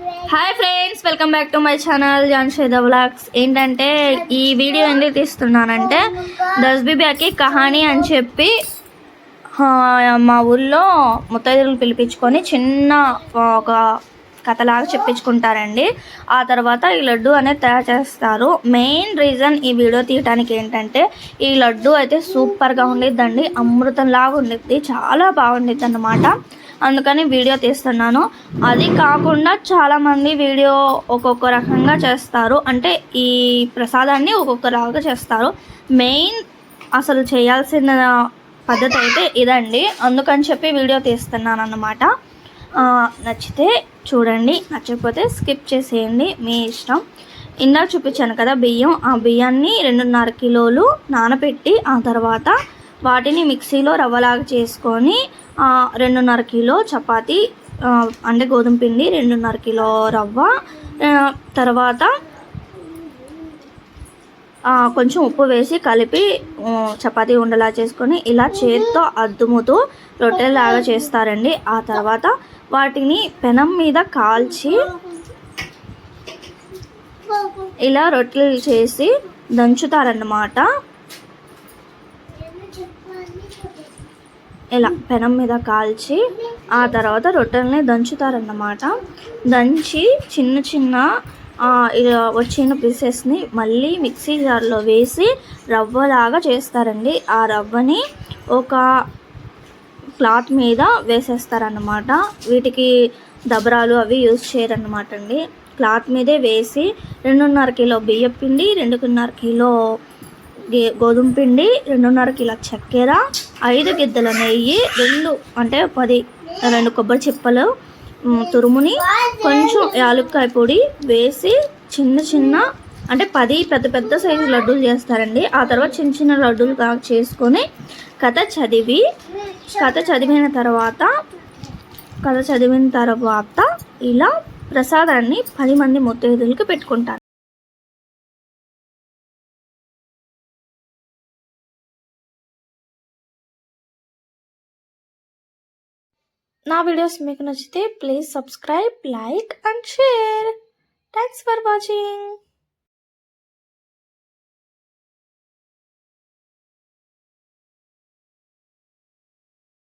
Hi friends welcome back to my channel జాన్షేద blogs ఏంటంటే ఈ video ఎందుకు తీస్తున్నానంటే దస్బీబ్యాకి కహానీ అని చెప్పి మా ఊళ్ళో ముత్తైదులు పిలిపించుకొని చిన్న ఒక కథలాగా చెప్పించుకుంటారండి. ఆ తర్వాత ఈ లడ్డు అనేది తయారు చేస్తారు. మెయిన్ రీజన్ ఈ వీడియో తీయడానికి ఏంటంటే ఈ లడ్డు అయితే సూపర్గా ఉండిద్దండి అమృతంలాగా ఉండిద్ది చాలా బాగుండిద్ది అన్నమాట అందుకని వీడియో తీస్తున్నాను. అది కాకుండా చాలామంది వీడియో ఒక్కొక్క రకంగా చేస్తారు. అంటే ఈ ప్రసాదాన్ని ఒక్కొక్క రకంగా చేస్తారు. మెయిన్ అసలు చేయాల్సిన పద్ధతి అయితే ఇదండి. అందుకని చెప్పి వీడియో తీస్తున్నాను అన్నమాట నచ్చితే చూడండి. నచ్చకపోతే స్కిప్ చేసేయండి. మీ ఇష్టం. ఇందాక చూపించాను కదా బియ్యం. ఆ బియ్యాన్ని రెండున్నర కిలోలు నానబెట్టి ఆ తర్వాత వాటిని మిక్సీలో రవ్వలాగా చేసుకొని రెండున్నర కిలో చపాతీ అంటే గోధుమ పిండి రెండున్నర కిలో రవ్వ తర్వాత కొంచెం ఉప్పు వేసి కలిపి చపాతీ ఉండలా చేసుకొని ఇలా చేతితో అద్దుముతూ రొట్టెలాగా చేస్తారండి. ఆ తర్వాత వాటిని పెనం మీద కాల్చి ఇలా రొట్టెలు చేసి దంచుతారన్నమాట. ఇలా పెనం మీద కాల్చి ఆ తర్వాత రొట్టెల్ని దంచుతారన్నమాట. దంచి చిన్న చిన్న ఇలా వచ్చిన పీసెస్ని మళ్ళీ మిక్సీ జార్లో వేసి రవ్వలాగా చేస్తారండి. ఆ రవ్వని ఒక క్లాత్ మీద వేసేస్తారన్నమాట. వీటికి దబరాలు అవి యూజ్ చేయరన్నమాట అండి క్లాత్ మీదే వేసి రెండున్నర కిలో బియ్యం పిండి రెండున్నర కిలో గే- గోధుమ పిండి రెండున్నర కిలో చక్కెర ఐదు గిద్దల నెయ్యి రెండు అంటే పది రెండు కొబ్బరి చిప్పలు తురుముని కొంచెం యాలుక్కాయ పొడి వేసి చిన్న చిన్న అంటే పది పెద్ద పెద్ద సైజు లడ్డూలు చేస్తారండి. ఆ తర్వాత చిన్న చిన్న లడ్డూలు చేసుకొని కథ చదివి కథ చదివిన తర్వాత కథ చదివిన తర్వాత ఇలా ప్రసాదాన్ని పది మంది ముత్తైదులకి పెట్టుకుంటారు. నా వీడియోస్ మీకు నచ్చితే please subscribe like and share thanks for watching